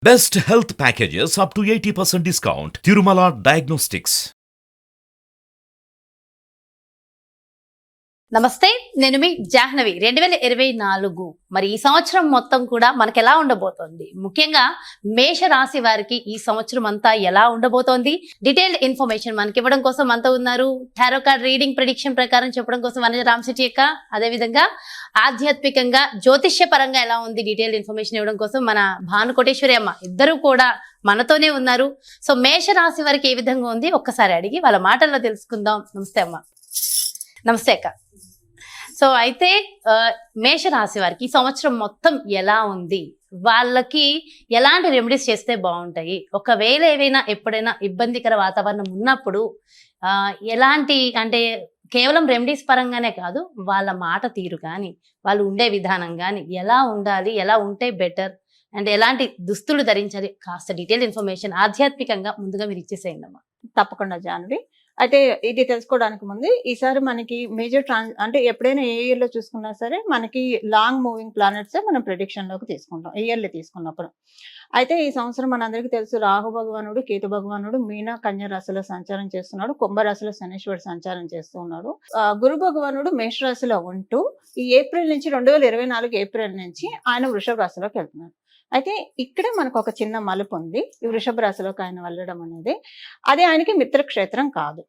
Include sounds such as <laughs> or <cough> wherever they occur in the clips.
Best health packages up to 80% discount. Tirumala Diagnostics. నమస్తే నేను మీ జాహ్నవి. రెండు వేల ఇరవై నాలుగు మరి ఈ సంవత్సరం మొత్తం కూడా మనకి ఎలా ఉండబోతోంది? ముఖ్యంగా మేష రాశి వారికి ఈ సంవత్సరం అంతా ఎలా ఉండబోతోంది? డీటెయిల్డ్ ఇన్ఫర్మేషన్ మనకి ఇవ్వడం కోసం అంతా ఉన్నారు. టారో కార్డ్ రీడింగ్ ప్రిడిక్షన్ ప్రకారం చెప్పడం కోసం వనజ రామశెట్టి యొక్క అదేవిధంగా ఆధ్యాత్మికంగా జ్యోతిష్య పరంగా ఎలా ఉంది డీటెయిల్డ్ ఇన్ఫర్మేషన్ ఇవ్వడం కోసం మన భాను కోటేశ్వరి అమ్మ ఇద్దరు కూడా మనతోనే ఉన్నారు. సో మేష రాశి వారికి ఏ విధంగా ఉంది? ఒక్కసారి అడిగి వాళ్ళ మాటల్లో తెలుసుకుందాం. నమస్తే అమ్మ. నమస్తే అక్క. సో అయితే మేషరాశి వారికి ఈ సంవత్సరం మొత్తం ఎలా ఉంది? వాళ్ళకి ఎలాంటి రెమెడీస్ చేస్తే బాగుంటాయి? ఒకవేళ ఏవైనా ఎప్పుడైనా ఇబ్బందికర వాతావరణం ఉన్నప్పుడు ఎలాంటి అంటే కేవలం రెమెడీస్ పరంగానే కాదు వాళ్ళ మాట తీరు కానీ వాళ్ళు ఉండే విధానం కానీ ఎలా ఉండాలి ఎలా ఉంటే బెటర్ అండ్ ఎలాంటి దుస్తులు ధరించాలి కాస్త డీటెయిల్ ఇన్ఫర్మేషన్ ఆధ్యాత్మికంగా ముందుగా మీరు ఇచ్చేసేయండి అమ్మా తప్పకుండా జాన్వి. అయితే ఇది తెలుసుకోవడానికి ముందు ఈసారి మనకి మేజర్ ట్రాన్స్ అంటే ఎప్పుడైనా ఏ ఇయర్లో చూసుకున్నా సరే మనకి లాంగ్ మూవింగ్ ప్లానెట్స్ మనం ప్రిడిక్షన్లోకి తీసుకుంటాం ఇయర్లీ తీసుకున్నప్పుడు. అయితే ఈ సంవత్సరం మనందరికీ తెలుసు రాహు భగవానుడు కేతు భగవానుడు మీన కన్య రాశిలో సంచారం చేస్తున్నాడు కుంభరాశిలో శనేశ్వరుడు సంచారం చేస్తున్నాడు గురు భగవానుడు మేషరాశిలో ఉంటూ ఈ ఏప్రిల్ నుంచి రెండు వేల ఇరవై నాలుగు ఏప్రిల్ నుంచి ఆయన వృషభ రాశిలోకి వెళ్తున్నారు. అయితే ఇక్కడే మనకు ఒక చిన్న మలుపు ఉంది ఈ వృషభ రాశిలోకి ఆయన వెళ్ళడం అనేది. అది ఆయనకి మిత్రక్షేత్రం కాదు.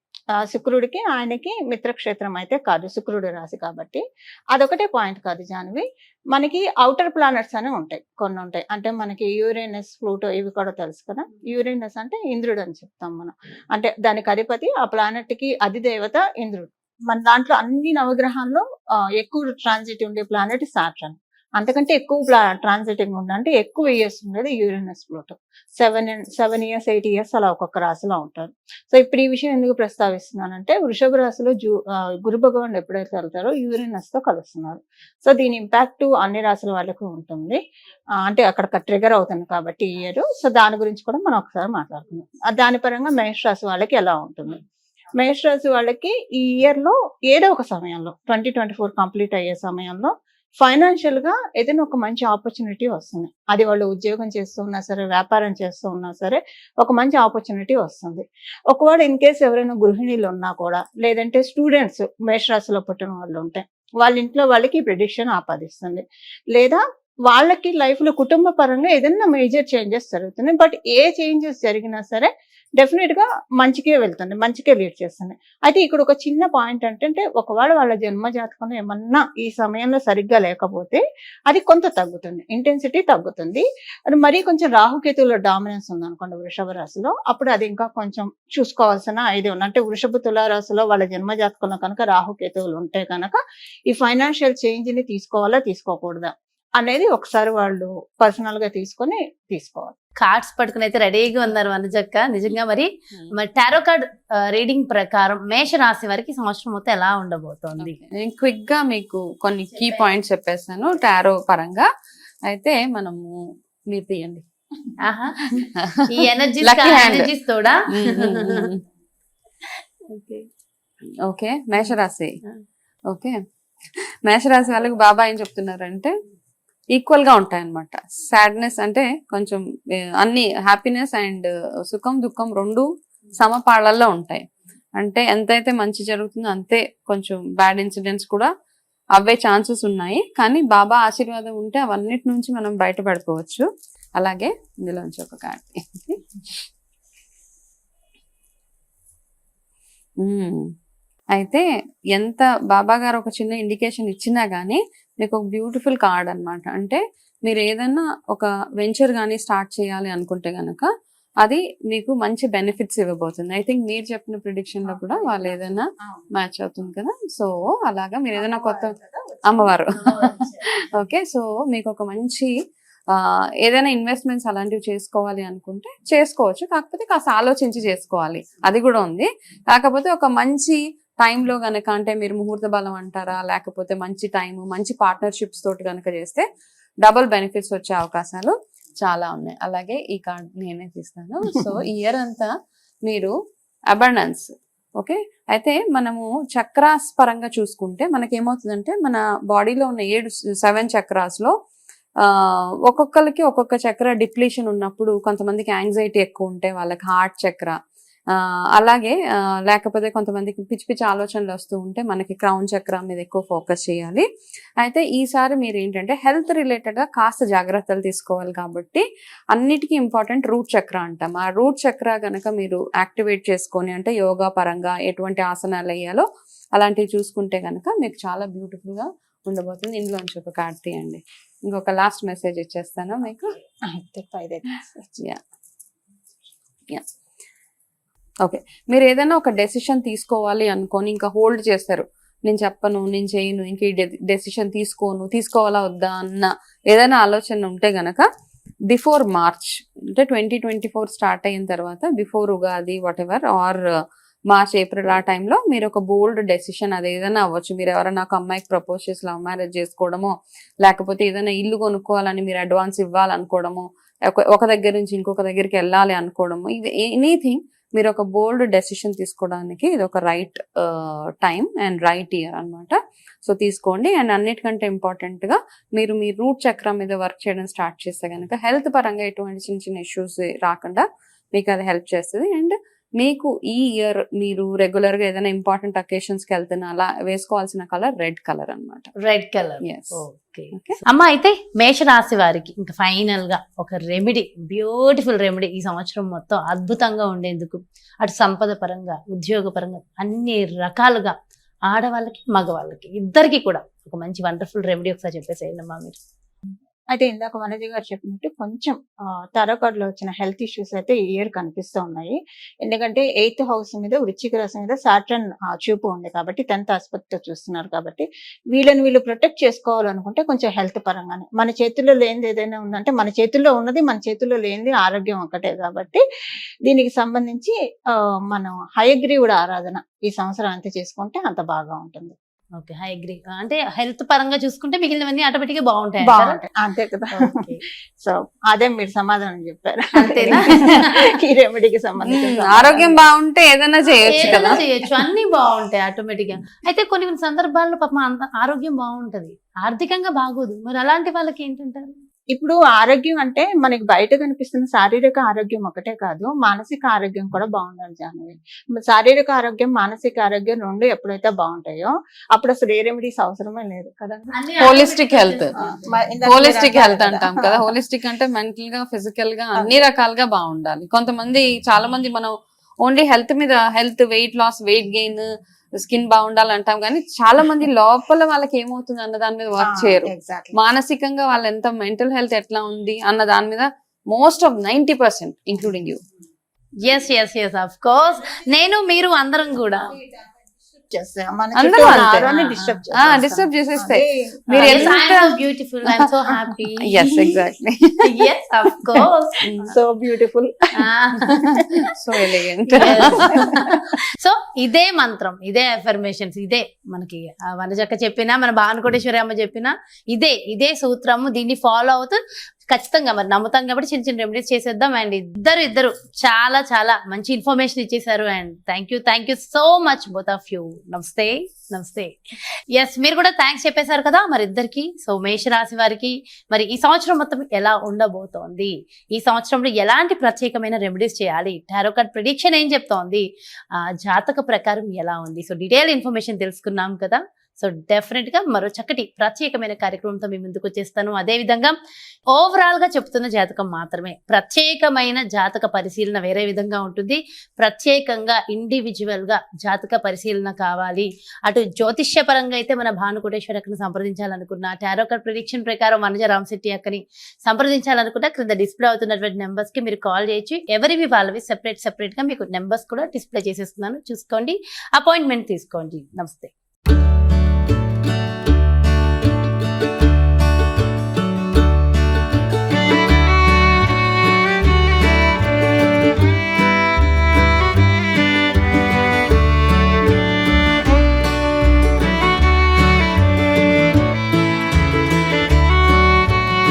శుక్రుడికి ఆయనకి మిత్రక్షేత్రం అయితే కాదు. శుక్రుడి రాశి కాబట్టి. అదొకటే పాయింట్ కాదు జాన్వి. మనకి అవుటర్ ప్లానెట్స్ అని ఉంటాయి. కొన్ని ఉంటాయి. అంటే మనకి యూరేనస్ ఫ్లూటో ఇవి కూడా తెలుసు కదా. యూరేనస్ అంటే ఇంద్రుడు అని చెప్తాం మనం. అంటే దానికి అధిపతి ఆ ప్లానెట్కి అధిదేవత ఇంద్రుడు. మన దాంట్లో అన్ని నవగ్రహాల్లో ఎక్కువ ట్రాన్సిట్ ఉండే ప్లానెట్ సాటర్న్. అంతకంటే ఎక్కువ ట్రాన్సిటింగ్ ఉందంటే ఎక్కువ ఇయర్స్ ఉండేది Uranus Pluto. Seven seven years eight years అలా ఒక్కొక్క రాశిలో ఉంటారు. సో ఇప్పుడు ఈ విషయం ఎందుకు ప్రస్తావిస్తున్నానంటే వృషభ రాశిలో జూ గురు భగవాన్ ఎప్పుడైతే వెళ్తారో యూరినస్తో కలుస్తున్నారు. సో దీని ఇంపాక్ట్ అన్ని రాశుల వాళ్ళకు ఉంటుంది. అంటే అక్కడ ట్రిగర్ అవుతుంది కాబట్టి ఇయర్ సో దాని గురించి కూడా మనం ఒకసారి మాట్లాడుకుందాం. దాని పరంగా మేష రాశి వాళ్ళకి ఎలా ఉంటుంది? మేష రాశి వాళ్ళకి ఈ ఇయర్లో ఏదో ఒక సమయంలో ట్వంటీ ట్వంటీ ఫోర్ కంప్లీట్ అయ్యే సమయంలో ఫైనాన్షియల్గా ఏదైనా ఒక మంచి ఆపర్చునిటీ వస్తుంది. అది వాళ్ళు ఉద్యోగం చేస్తూ ఉన్నా సరే వ్యాపారం చేస్తూ ఉన్నా సరే ఒక మంచి ఆపర్చునిటీ వస్తుంది. ఒకవేళ ఇన్ కేసు ఎవరైనా గృహిణీలు ఉన్నా కూడా లేదంటే స్టూడెంట్స్ మేషరాశిలో పుట్టిన వాళ్ళు ఉంటే వాళ్ళ ఇంట్లో వాళ్ళకి ప్రిడిక్షన్ ఆపాదిస్తుంది. లేదా వాళ్ళకి లైఫ్లో కుటుంబ పరంగా ఏదైనా మేజర్ చేంజెస్ జరుగుతున్నాయి. బట్ ఏ చేంజెస్ జరిగినా సరే డెఫినెట్గా మంచికే వెళ్తుంది మంచికే లీడ్ చేస్తుంది అయితే ఇక్కడ ఒక చిన్న పాయింట్ అంటే ఒకవేళ వాళ్ళ జన్మ జాతకంలో ఏమన్నా ఈ సమయంలో సరిగ్గా లేకపోతే అది కొంత తగ్గుతుంది ఇంటెన్సిటీ తగ్గుతుంది. అది మరీ కొంచెం రాహుకేతువులో డామినెన్స్ ఉంది అనుకోండి వృషభ రాశిలో అప్పుడు అది ఇంకా కొంచెం చూసుకోవాల్సిన ఇది ఉంది. అంటే వృషభ తులారాశిలో వాళ్ళ జన్మ జాతకంలో కనుక రాహుకేతువులు ఉంటే కనుక ఈ ఫైనాన్షియల్ చేంజ్ని తీసుకోవాలా తీసుకోకూడదా? అనేది ఒకసారి వాళ్ళు పర్సనల్గా తీసుకొని తీసుకోవాలి. కార్డ్స్ పట్టుకుని అయితే రెడీగా ఉన్నారు అనుజక్క. నిజంగా మరి మరి టారో కార్డ్ రీడింగ్ ప్రకారం మేష రాశి వారికి సంవత్సరం మొత్తం ఎలా ఉండబోతోంది. నేను క్విక్గా మీకు కొన్ని కీ పాయింట్స్ చెప్పేస్తాను. టారో పరంగా అయితే మనము మీరు తీయండి. ఆహా. <laughs> ఈ ఎనర్జీ. ఎనర్జీస్ తోడా? ఓకే మేషరాశి. Ah. ఓకే మేషరాశి వాళ్ళకి బాబా ఏం చెప్తున్నారంటే ఈక్వల్గా ఉంటాయి సాడ్నెస్ అంటే కొంచెం అన్ని హ్యాపీనెస్ అండ్ uh, సుఖం దుఃఖం రెండు సమపాళల్లో ఉంటాయి. అంటే ఎంతైతే మంచి జరుగుతుందో అంతే కొంచెం బ్యాడ్ ఇన్సిడెంట్స్ కూడా అవే ఛాన్సెస్ ఉన్నాయి. కానీ బాబా ఆశీర్వాదం ఉంటే అవన్నిటి నుంచి మనం బయటపడిపోవచ్చు. అలాగే ఇందులోంచి ఒక కార్డ్ <laughs> hmm. అయితే ఎంత బాబా గారు ఒక చిన్న ఇండికేషన్ ఇచ్చినా గానీ మీకు ఒక బ్యూటిఫుల్ కార్డ్ అన్నమాట. అంటే మీరు ఏదైనా ఒక వెంచర్ కానీ స్టార్ట్ చేయాలి అనుకుంటే గనక అది మీకు మంచి బెనిఫిట్స్ ఇవ్వబోతుంది. ఐ థింక్ మీరు చెప్పిన ప్రిడిక్షన్లో కూడా వాళ్ళు ఏదైనా మ్యాచ్ అవుతుంది కదా. సో అలాగా మీరు ఏదైనా కొత్త అమ్మవారు. <laughs> ఓకే. సో మీకు ఒక మంచి ఏదైనా ఇన్వెస్ట్మెంట్స్ అలాంటివి చేసుకోవాలి అనుకుంటే చేసుకోవచ్చు. కాకపోతే కాస్త ఆలోచించి చేసుకోవాలి. అది కూడా ఉంది. కాకపోతే ఒక మంచి టైంలో గనక అంటే మీరు ముహూర్త బలం అంటారా? లేకపోతే మంచి టైం మంచి పార్ట్నర్షిప్స్ తోటి కనుక చేస్తే డబుల్ బెనిఫిట్స్ వచ్చే అవకాశాలు చాలా ఉన్నాయి. అలాగే ఈ కార్డ్ నేనే తీస్తాను. సో ఈ ఇయర్ అంతా మీరు అబండెన్స్ ఓకే అయితే మనము చక్రాస్ పరంగా చూసుకుంటే మనకి ఏమవుతుందంటే మన బాడీలో ఉన్న ఏడు సెవెన్ చక్రాస్లో ఆ, ఒక్కొక్కరికి ఒక్కొక్క చక్ర డిప్లీషన్ ఉన్నప్పుడు కొంతమందికి యాంగ్జైటీ ఎక్కువ ఉంటే వాళ్ళకి హార్ట్ చక్ర అలాగే లేకపోతే కొంతమందికి పిచ్చి పిచ్చి ఆలోచనలు వస్తూ ఉంటే మనకి క్రౌన్ చక్ర మీద ఎక్కువ ఫోకస్ చేయాలి. అయితే ఈసారి మీరు ఏంటంటే హెల్త్ రిలేటెడ్గా కాస్త జాగ్రత్తలు తీసుకోవాలి కాబట్టి అన్నిటికీ ఇంపార్టెంట్ రూట్ చక్ర అంటాం. ఆ రూట్ చక్ర గనక మీరు యాక్టివేట్ చేసుకొని అంటే యోగా పరంగా ఎటువంటి ఆసనాలు వేయాలో అలాంటివి చూసుకుంటే గనక మీకు చాలా బ్యూటిఫుల్గా ఉండబోతుంది. ఇందులోంచి ఒక కార్డ్ తీయండి. ఇంకొక లాస్ట్ మెసేజ్ ఇచ్చేస్తాను మీకు. Yeah okay. మీరు ఏదైనా ఒక డెసిషన్ తీసుకోవాలి అనుకొని ఇంకా హోల్డ్ చేస్తారు. నేను చెప్పను నేను చేయను ఇంక ఈ డెసిషన్ తీసుకోను తీసుకోవాలా వద్దా అన్న ఏదైనా ఆలోచన ఉంటే గనక బిఫోర్ మార్చ్ అంటే ట్వంటీ ట్వంటీ ఫోర్ స్టార్ట్ అయిన తర్వాత before Ugadi whatever or March April ఆ టైంలో మీరు ఒక బోల్డ్ డెసిషన్ అది ఏదైనా అవ్వచ్చు. మీరు ఎవరైనా ఒక అమ్మాయికి ప్రపోజ్ చేసి లవ్ మ్యారేజ్ చేసుకోవడమో లేకపోతే ఏదైనా ఇల్లు కొనుక్కోవాలని మీరు అడ్వాన్స్ ఇవ్వాలనుకోవడమో ఒక దగ్గర నుంచి ఇంకొక దగ్గరికి వెళ్ళాలి అనుకోవడము ఇది ఎనీథింగ్ మీరు ఒక బోల్డ్ డెసిషన్ తీసుకోవడానికి ఇది ఒక right time and right year అన్నమాట. సో తీసుకోండి. అండ్ అన్నిటికంటే ఇంపార్టెంట్గా గా మీరు మీ రూట్ చక్రం మీద వర్క్ చేయడం స్టార్ట్ చేస్తే కనుక హెల్త్ పరంగా ఎటువంటి చిన్న చిన్న ఇష్యూస్ రాకుండా మీకు అది హెల్ప్ చేస్తుంది. అండ్ మీకు ఈ ఇయర్ మీరు రెగ్యులర్గా ఏదైనా ఇంపార్టెంట్ అకేషన్స్కి వెళ్తున్నా అలా వేసుకోవాల్సిన కలర్ రెడ్ కలర్ అన్నమాట. Red colour yes okay okay అమ్మ అయితే మేషరాశి వారికి ఇంకా ఫైనల్గా ఒక రెమెడీ బ్యూటిఫుల్ రెమెడీ ఈ సంవత్సరం మొత్తం అద్భుతంగా ఉండేందుకు. అటు సంపద పరంగా ఉద్యోగ పరంగా అన్ని రకాలుగా ఆడవాళ్ళకి మగవాళ్ళకి ఇద్దరికి కూడా ఒక మంచి వండర్ఫుల్ రెమెడీ ఒకసారి చెప్పేసేయండి అమ్మా మీరు. అయితే ఇందాక వనజ గారు చెప్పినట్టు కొంచెం తారాకాడులో వచ్చిన హెల్త్ ఇష్యూస్ అయితే ఈ ఇయర్ కనిపిస్తూ ఉన్నాయి. ఎందుకంటే ఎయిత్ హౌస్ మీద వృచ్చిక రాశి మీద సాటర్న్ చూపు ఉంది కాబట్టి టెన్త్ ఆస్పెక్ట్ చూస్తున్నారు కాబట్టి వీళ్ళని వీళ్ళు ప్రొటెక్ట్ చేసుకోవాలనుకుంటే కొంచెం హెల్త్ పరంగానే. మన చేతుల్లో లేనిది ఏదైనా ఉందంటే మన చేతుల్లో ఉన్నది మన చేతుల్లో లేనిది ఆరోగ్యం ఒకటే కాబట్టి దీనికి సంబంధించి ఆ, మనం హయగ్రీవుడు ఆరాధన ఈ సంవత్సరం అంత చేసుకుంటే అంత బాగా ఉంటుంది. ఓకే హై అగ్రీ అంటే హెల్త్ పరంగా చూసుకుంటే మిగిలినవన్నీ ఆటోమేటిక్గా బాగుంటాయి? బాగుంటాయి అంతే కదా. సో అదే మీరు సమాధానం చెప్పారు అంతేనా? ఈ రెమెడీకి సంబంధించిన మ్మ్. ఆరోగ్యం బాగుంటే ఏదైనా చేయొచ్చు కదా చేయొచ్చు అన్ని బాగుంటాయి ఆటోమేటిక్గా అయితే కొన్ని కొన్ని సందర్భాల్లో పాపం అంత ఆరోగ్యం బాగుంటది ఆర్థికంగా బాగోదు మరి అలాంటి వాళ్ళకి ఏంటంటారు ఇప్పుడు ఆరోగ్యం అంటే మనకి బయట కనిపిస్తున్న శారీరక ఆరోగ్యం ఒకటే కాదు మానసిక ఆరోగ్యం కూడా బాగుండాలి జాహ్నవి శారీరక ఆరోగ్యం మానసిక ఆరోగ్యం రెండు ఎప్పుడైతే బాగుంటాయో అప్పుడు అసలు ఏ రెమెడీస్ అవసరమే లేదు కదా. మ- ఇందాక హోలిస్టిక్ హెల్త్ అంటాం కదా. హోలిస్టిక్ అంటే మెంటల్గా ఫిజికల్గా అన్ని రకాలుగా బాగుండాలి. కొంతమంది చాలా మంది మనం ఓన్లీ హెల్త్ మీద health weight loss weight gain skin బాగుండాలి అంటాం కానీ చాలా మంది లోపల వాళ్ళకి ఏమవుతుంది అన్న దాని మీద వర్క్ చేయరు. మానసికంగా వాళ్ళ ఎంత మెంటల్ హెల్త్ ఎట్లా ఉంది అన్న దాని మీద most of ninety percent including you. Yes yes yes of course నేను మీరు అందరం కూడా. మన. డిస్టర్బ్ డిస్టర్బ్ చేసేస్తాయి. మీరు ఎంత బ్యూటిఫుల్ ఐఎమ్ సో హ్యాపీ ఇదే మంత్రం ఇదే అఫర్మేషన్స్ ఇదే మనకి వనజక్క చెప్పినా మన భానుకోటేశ్వరి అమ్మ చెప్పినా ఇదే ఇదే సూత్రము. దీన్ని ఫాలో అవుతూ ఖచ్చితంగా మరి నమ్ముతాం కాబట్టి చిన్న చిన్న రెమెడీస్ చేసేద్దాం. అండ్ ఇద్దరు ఇద్దరు చాలా చాలా మంచి ఇన్ఫర్మేషన్ ఇచ్చేసారు and thank you thank you so much both of you నమస్తే నమస్తే. ఎస్ మీరు కూడా థ్యాంక్స్ చెప్పేశారు కదా మరి ఇద్దరికి. సో మేషరాశి వారికి మరి ఈ సంవత్సరం మొత్తం ఎలా ఉండబోతోంది? ఈ సంవత్సరంలో ఎలాంటి ప్రత్యేకమైన రెమెడీస్ చేయాలి? టారో కార్డ్ ప్రిడిక్షన్ ఏం చెప్తోంది? ఆ జాతక ప్రకారం ఎలా ఉంది? సో డీటెయిల్ ఇన్ఫర్మేషన్ తెలుసుకున్నాం కదా. సో డెఫినెట్గా మరో చక్కటి ప్రత్యేకమైన కార్యక్రమంతో మీ ముందుకు వచ్చేస్తాను. అదే విధంగా ఓవరాల్గా చెప్తున్న జాతకం మాత్రమే. ప్రత్యేకమైన జాతక పరిశీలన వేరే విధంగా ఉంటుంది. ప్రత్యేకంగా ఇండివిజువల్గా జాతక పరిశీలన కావాలి. అటు జ్యోతిష్య పరంగా అయితే మన భానుకోటేశ్వర అక్కని సంప్రదించాలనుకున్న టారోకర్ ప్రిడిక్షన్ ప్రకారం మనజ రామశెట్టి అక్కని సంప్రదించాలనుకుంటే క్రింద డిస్ప్లే అవుతున్నటువంటి నెంబర్స్కి మీరు కాల్ చేయొచ్చు. ఎవరివి వాళ్ళవి సెపరేట్ సెపరేట్గా మీకు నెంబర్స్ కూడా డిస్ప్లే చేసేస్తున్నాను. చూసుకోండి. అపాయింట్మెంట్ తీసుకోండి. నమస్తే.